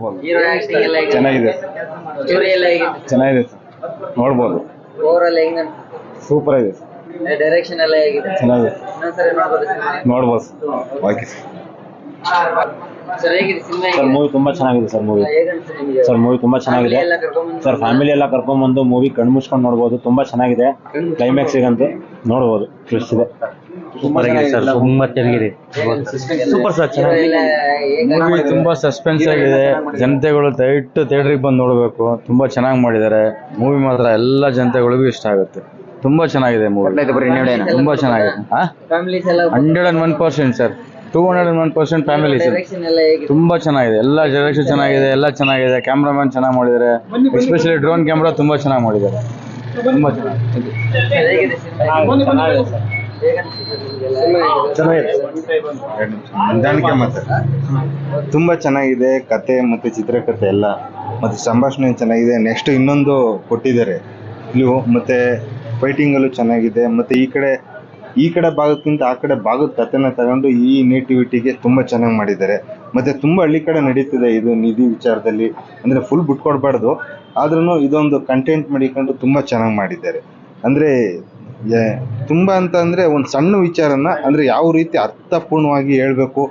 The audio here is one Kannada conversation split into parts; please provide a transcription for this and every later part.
ಆಕ್ಟಿಂಗ್ ಚೆನ್ನಾಗಿದೆ. ಚೆನ್ನಾಗಿದೆ ಸರ್. ನೋಡ್ಬೋದು. ಸೂಪರ್ ಆಗಿದೆ ಡೈರೆಕ್ಷನ್ ಎಲ್ಲ ಹೇಗಿದೆ? ಚೆನ್ನಾಗಿದೆ. ನೋಡ್ಬೋದು ಓಕೆ ಸರ್ ಹೇಗಿದೆ? ಸಿನಿಮಾ ಸರ್ ಮೂವಿ ತುಂಬಾ ಚೆನ್ನಾಗಿದೆ ಸರ್ ಮೂವಿ ಸರ್ ಮೂವಿ ತುಂಬಾ ಚೆನ್ನಾಗಿದೆ. ಸರ್ ಫ್ಯಾಮಿಲಿ ಎಲ್ಲ ಕರ್ಕೊಂಡ್ಬಂದು ಮೂವಿ ಕಣ್ಣು ಮುಚ್ಕೊಂಡ್ ನೋಡಬಹುದು ತುಂಬಾ ಚೆನ್ನಾಗಿದೆ. ಕ್ಲೈಮ್ಯಾಕ್ಸ್ ಸಿಗಂತೂ ನೋಡ್ಬೋದು. ಟ್ವಿಸ್ಟ್ ಇದೆ. ಸೂಪರ್ ಆಗಿದೆ ಸರ್ ತುಂಬಾ ಚೆನ್ನಾಗಿದೆ. ಸೂಪರ್ ಸರ್ ಮೂವಿ ತುಂಬಾ ಸಸ್ಪೆನ್ಸ್ ಆಗಿದೆ. ಜನತೆಗಳು ದಯವಿಟ್ಟು ಥಿಯೇಟ್ರಿಗೆ ಬಂದು ನೋಡಬೇಕು. ತುಂಬಾ ಚೆನ್ನಾಗಿ ಮಾಡಿದ್ದಾರೆ. ಮೂವಿ ಮಾತ್ರ ಎಲ್ಲ ಜನತೆಗಳಿಗೂ ಇಷ್ಟ ಆಗುತ್ತೆ. ತುಂಬಾ ಚೆನ್ನಾಗಿದೆ ಮೂವಿ ತುಂಬಾ ಚೆನ್ನಾಗಿದೆ. Hundred and one percent sir. Two hundred and one percent family ತುಂಬಾ ಚೆನ್ನಾಗಿದೆ. ಎಲ್ಲ ಡೈರೆಕ್ಷನ್ ಚೆನ್ನಾಗಿದೆ ಎಲ್ಲ ಚೆನ್ನಾಗಿದೆ. ಕ್ಯಾಮ್ರಾಮನ್ ಚೆನ್ನಾಗಿ ಮಾಡಿದ್ದಾರೆ. ಎಸ್ಪೆಷಲಿ ಡ್ರೋನ್ ಕ್ಯಾಮ್ರಾ ತುಂಬಾ ಚೆನ್ನಾಗಿ ಮಾಡಿದ್ದಾರೆ. ತುಂಬಾ ಚೆನ್ನಾಗಿದೆ. ತುಂಬಾ ಚೆನ್ನಾಗಿದೆ. ಕತೆ ಮತ್ತೆ ಚಿತ್ರಕಥೆ ಎಲ್ಲ. ಮತ್ತೆ ಸಂಭಾಷಣೆ ಚೆನ್ನಾಗಿದೆ. ನೆಕ್ಸ್ಟ್ ಇನ್ನೊಂದು ಕೊಟ್ಟಿದ್ದಾರೆ. ಇಲ್ಲಿ ಮತ್ತೆ ಫೈಟಿಂಗ್ ಅಲ್ಲೂ ಚೆನ್ನಾಗಿದೆ. ಮತ್ತೆ ಈ ಕಡೆ ಈ ಕಡೆ ಭಾಗಕ್ಕಿಂತ ಆ ಕಡೆ ಭಾಗದ ಕಥೆನ ತಗೊಂಡು ಈ ನೇಟಿವಿಟಿಗೆ ತುಂಬಾ ಚೆನ್ನಾಗಿ ಮಾಡಿದ್ದಾರೆ. ಮತ್ತೆ ತುಂಬಾ ಹಳ್ಳಿ ಕಡೆ ನಡೀತಿದೆ ಇದು ನಿಧಿ ವಿಚಾರದಲ್ಲಿ. ಅಂದ್ರೆ ಫುಲ್ ಬಿಟ್ಕೊಡ್ಬಾರ್ದು. ಆದ್ರೂ ಇದೊಂದು ಕಂಟೆಂಟ್ ಮಾಡಿಕೊಂಡು ತುಂಬಾ ಚೆನ್ನಾಗಿ ಮಾಡಿದ್ದಾರೆ. ಅಂದ್ರೆ ತುಂಬ ಅಂತ ಅಂದರೆ ಒಂದು ಸಣ್ಣ ವಿಚಾರನ ಅಂದ್ರೆ ಯಾವ ರೀತಿ ಅರ್ಥಪೂರ್ಣವಾಗಿ ಹೇಳಬೇಕು,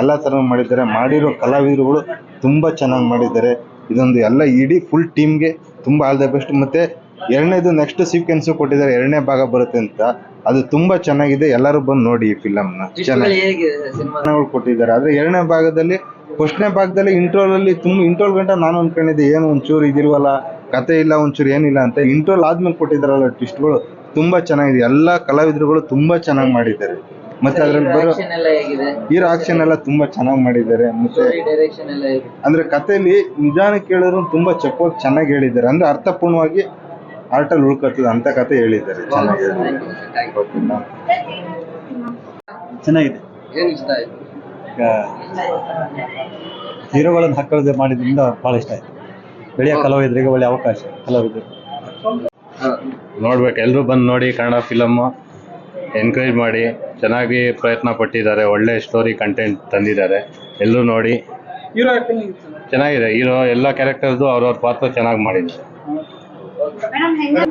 ಎಲ್ಲ ಥರ ಮಾಡಿದ್ದಾರೆ. ಮಾಡಿರೋ ಕಲಾವಿದರುಗಳು ತುಂಬಾ ಚೆನ್ನಾಗಿ ಮಾಡಿದ್ದಾರೆ. ಇದೊಂದು ಎಲ್ಲ ಇಡೀ ಫುಲ್ ಟೀಮ್ಗೆ ತುಂಬಾ ಆಲ್ ದ ಬೆಸ್ಟ್ ಮತ್ತೆ ಎರಡನೇದು ನೆಕ್ಸ್ಟ್ ಸೀಕ್ವೆನ್ಸ್ ಕೊಟ್ಟಿದ್ದಾರೆ ಎರಡನೇ ಭಾಗ ಬರುತ್ತೆ ಅಂತ. ಅದು ತುಂಬಾ ಚೆನ್ನಾಗಿದೆ ಎಲ್ಲರೂ ಬಂದು ನೋಡಿ ಈ ಫಿಲಂನ ಚೆನ್ನಾಗಿ. ಕೊಟ್ಟಿದ್ದಾರೆ. ಆದ್ರೆ ಎರಡನೇ ಭಾಗದಲ್ಲಿ ಫಸ್ಟ್ನೇ ಭಾಗದಲ್ಲಿ ಇಂಟ್ರೋಲ್ ಅಲ್ಲಿ ತುಂಬ ಇಂಟ್ರೋಲ್ ಗಂಟ ನಾನು ಅನ್ಕೊಂಡಿದ್ದೆ ಏನು ಒಂಚೂರು ಇದಿಲ್ವಲ್ಲ ಕತೆ ಇಲ್ಲ ಒಂಚೂರು ಏನಿಲ್ಲ ಅಂತ. ಇಂಟ್ರೋಲ್ ಆದ್ಮೇಲೆ ಕೊಟ್ಟಿದ್ದಾರಲ್ಲ ಟಿಸ್ಟ್ಗಳು ತುಂಬಾ ಚೆನ್ನಾಗಿದೆ. ಎಲ್ಲಾ ಕಲಾವಿದರುಗಳು ತುಂಬಾ ಚೆನ್ನಾಗಿ ಮಾಡಿದ್ದಾರೆ. ಮತ್ತೆ ಅದ್ರಲ್ಲಿ ಬರೋ ಆಕ್ಷನ್ ಎಲ್ಲ ಹೇಗಿದೆ? ಹೀರೋ ಆಕ್ಷನ್ ಎಲ್ಲ ತುಂಬಾ ಚೆನ್ನಾಗಿ ಮಾಡಿದ್ದಾರೆ. ಮತ್ತೆ ಅಂದ್ರೆ ಕಥೆಯಲ್ಲಿ ನಿಜಾನ ಕೇಳಿದ್ರು ತುಂಬಾ ಚಪ್ಪ ಚೆನ್ನಾಗಿ ಹೇಳಿದ್ದಾರೆ. ಅಂದ್ರೆ ಅರ್ಥಪೂರ್ಣವಾಗಿ ಆರ್ಟಲ್ಲಿ ಉಳ್ಕೊತದೆ ಅಂತ ಕತೆ ಹೇಳಿದ್ದಾರೆ ಚೆನ್ನಾಗಿ. ಚೆನ್ನಾಗಿದೆ. ಏನ್ ಇಷ್ಟ ಆಯ್ತು? ಈಗ ಹೀರೋಗಳನ್ನು ಹಾಕೊಳ್ಳದೆ ಮಾಡಿದ್ರಿಂದ ಬಹಳ ಇಷ್ಟ ಆಯ್ತು. ಬೆಳೆಯ ಕಲಾವಿದರಿಗೆ ಒಳ್ಳೆ ಅವಕಾಶ ಕಲಾವಿದರು. ನೋಡ್ಬೇಕು ಎಲ್ಲರೂ ಬಂದು ನೋಡಿ ಕನ್ನಡ ಫಿಲಮ್ಮು ಎನ್ಕರೇಜ್ ಮಾಡಿ ಚೆನ್ನಾಗಿ ಪ್ರಯತ್ನ ಪಟ್ಟಿದ್ದಾರೆ ಒಳ್ಳೆ ಸ್ಟೋರಿ ಕಂಟೆಂಟ್ ತಂದಿದ್ದಾರೆ. ಎಲ್ಲರೂ ನೋಡಿ. ಚೆನ್ನಾಗಿದೆ ಹೀರೋ ಎಲ್ಲ ಕ್ಯಾರೆಕ್ಟರ್ದು ಅವ್ರವ್ರ ಪಾತ್ರ ಚೆನ್ನಾಗಿ ಮಾಡಿದ್ದಾರೆ mấy năm tháng năm